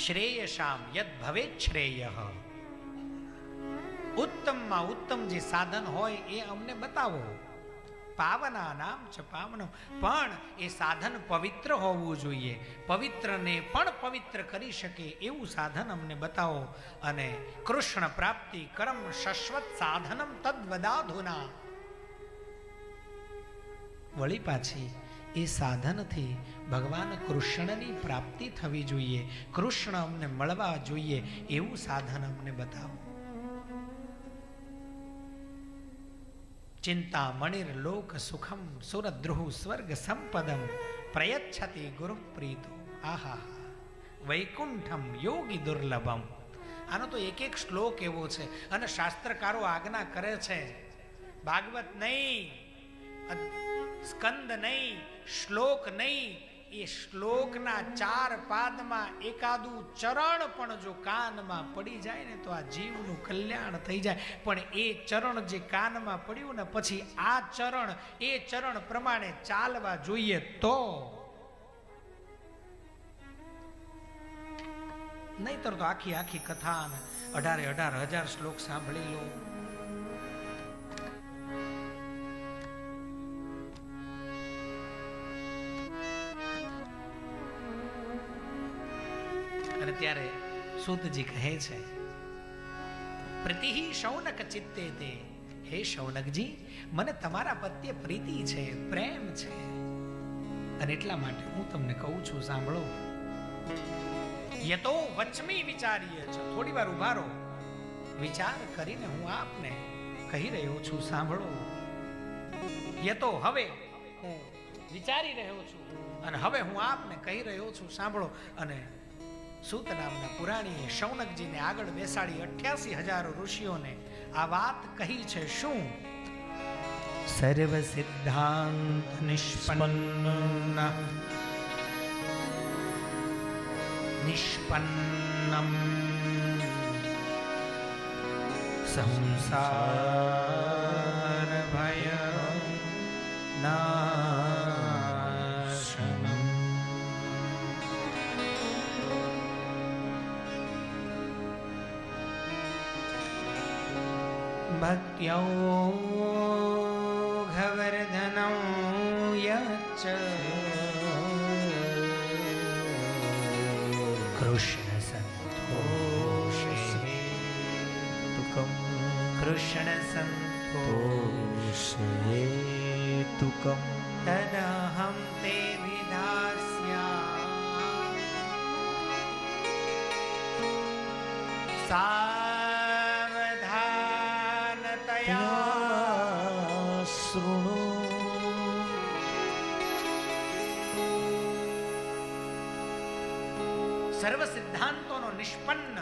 શ્રેયશામ યદ ભવે શ્રેય ઉત્તમમાં ઉત્તમ જે સાધન હોય એ અમને બતાવો પાવના નામ છે પાવનો પણ એ સાધન પવિત્ર હોવું જોઈએ પવિત્રને પણ પવિત્ર કરી શકે એવું સાધન અમને બતાવો અને કૃષ્ણ પ્રાપ્તિ કરમ શશ્વત સાધનમ તદ્વદાધુના વળી પાછી એ સાધનથી ભગવાન કૃષ્ણની પ્રાપ્તિ થવી જોઈએ. કૃષ્ણ અમને મળવા જોઈએ એવું સાધન અમને બતાવો. ચિંતા મણિર લોક સુખમ સુરદ્રુહ સ્વર્ગ સંપદમ પ્રયચ્છતિ ગુરુ પ્રીતો આહા વૈકુંઠમ યોગી દુર્લભમ. આનો તો એક એક શ્લોક એવો છે અને શાસ્ત્રકારો આજ્ઞા કરે છે. ભાગવત નહીં. સ્કંદ નહીં, શ્લોક નહીં, એ શ્લોકના ચાર પાદમાં એકાદું ચરણ પણ જો કાનમાં પડી જાય ને તો આ જીવનું કલ્યાણ થઈ જાય. પણ એ ચરણ જે કાનમાં પડ્યું ને પછી આ ચરણ, એ ચરણ પ્રમાણે ચાલવા જોઈએ તો નહીતર તો આખી આખી કથા અઢારે અઢાર હજાર શ્લોક સાંભળી લો. અને ત્યારે સૂતજી કહે છે, પ્રતિહી શૌનક ચિત્તે તે. હે શૌનકજી, મને તમારા પ્રત્યે પ્રીતિ છે, પ્રેમ છે. અને એટલા માટે હું તમને કહું છું, સાંભળો. યતો વચમી વિચારીએ છો. થોડી વાર ઊભા રહો. વિચાર કરીને હું આપને કહી રહ્યો છું, સાંભળો. યતો હવે વિચારી રહ્યો છું અને હવે હું આપને કહી રહ્યો છું, સાંભળો. અને સૂત નામના પુરાણીએ શૌનકજીને આગળ બેસાડી અઠ્યાસી હજાર ઋષિઓને આ વાત કહી છે શું? સર્વ સિદ્ધાંત નિષ્પન્ન. નિષ્પન્નમ. સંસાર. भक्त्योघवर्धनं यच्च कृष्णसन्तोषे तुकं कृष्णसन्तोषे तुकं तदहं ते विधास्यामि सावधानतया સર્વ સિદ્ધાંતોનો નિષ્પન્ન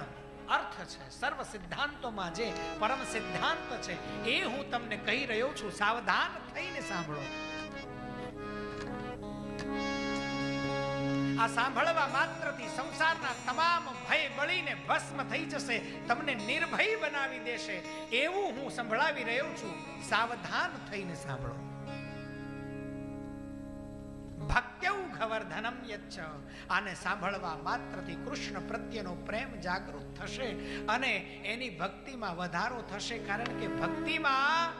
અર્થ છે. સર્વ સિદ્ધાંતોમાં જે પરમ સિદ્ધાંત છે, એ હું તમને કહી રહ્યો છું. સાવધાન થઈને સાંભળો. આ સાંભળવા માત્રથી સંસારના તમામ ભય બળીને ભસ્મ થઈ જશે, તમને નિર્ભય બનાવી દેશે. એવું હું સંભળાવી રહ્યો છું. સાવધાન થઈને સાંભળો. ભક્ત્યૌઘવર્ધનમ યચ્છ. આને સાંભળવા માત્રથી કૃષ્ણ પ્રત્યેનો પ્રેમ જાગૃત થશે અને એની ભક્તિમાં વધારો થશે કારણ કે ભક્તિમાં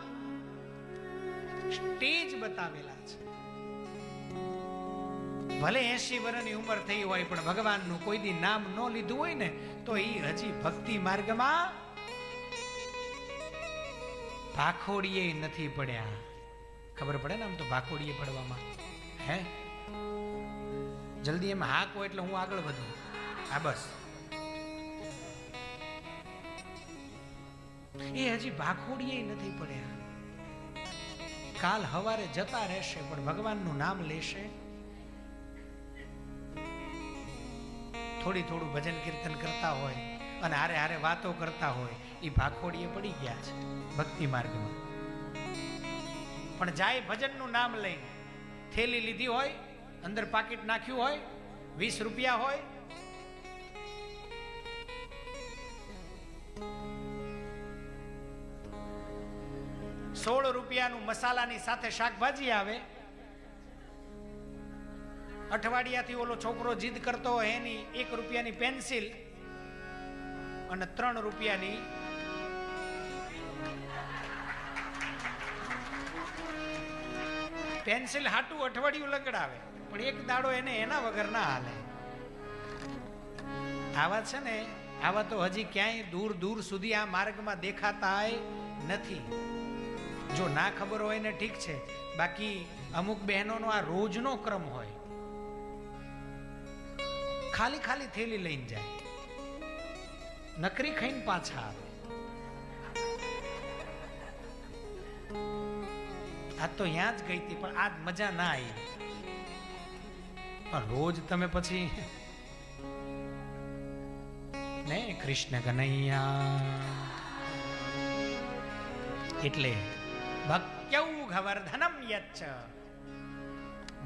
સ્ટેજ બતાવેલા છે. ભલે એસી વર્ષની ઉંમર થઈ હોય પણ ભગવાનનું કોઈ દી નામ ન લીધું હોય ને, તો એ હજી ભક્તિ માર્ગમાં ભાખોડીએ નથી પડ્યા. ખબર પડે ને આમ તો ભાખોડીએ પડવામાં? હે? જલ્દી એમ હોય એટલે હું આગળ વધું. હા, બસ. એ હજી ભાખોડીએ નથી પડ્યા. કાલ હવારે જતા રહેશે, પણ ભગવાનનું નામ લેશે. થોડી થોડું ભજન કીર્તન કરતા હોય અને હારે હારે વાતો કરતા હોય એ ભાખોડીએ પડી ગયા છે, ભક્તિ માર્ગમાં. પણ જાય ભજનનું નામ લઈ. થેલી લીધી હોય અંદર પાકીટ નાખ્યું હોય, વીસ રૂપિયા હોય. સોળ રૂપિયાનું મસાલાની સાથે શાકભાજી આવે. અઠવાડિયાથી ઓલો છોકરો જીદ કરતો હોય, એની એક રૂપિયાની પેન્સિલ અને ત્રણ રૂપિયાની પેન્સિલ હાટું અઠવાડિયું લગડાવે. પણ એક દાડો એને એના વગર ના હાલે. આવા છે ને, આવા તો હજી ક્યાંય દૂર દૂર સુધી આ માર્ગમાં દેખાતા નથી. જો ના ખબર હોય ને ઠીક છે, બાકી અમુક બહેનોનો આ રોજનો ક્રમ હોય. ખાલી ખાલી થેલી લઈને જાય. નકરી ખાઈને પાછા આવે. આ તો ત્યાં જ ગઈ હતી, પણ આજ મજા ના આવી. પણ રોજ તમે પછી ને કૃષ્ણ કનૈયા. એટલે ભક્ત્યૌ ગવર્ધનમ યચ્છ.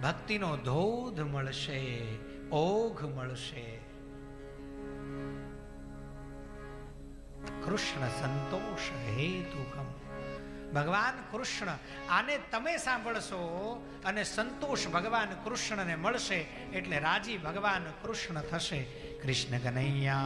ભક્તિનો ધોધ મળશે, ઓઘ મળશે. કૃષ્ણ સંતોષ હેતુકમ. ભગવાન કૃષ્ણ. આને તમે સાંભળશો અને સંતોષ ભગવાન કૃષ્ણને મળશે એટલે રાજી ભગવાન કૃષ્ણ થશે. કૃષ્ણ કનૈયા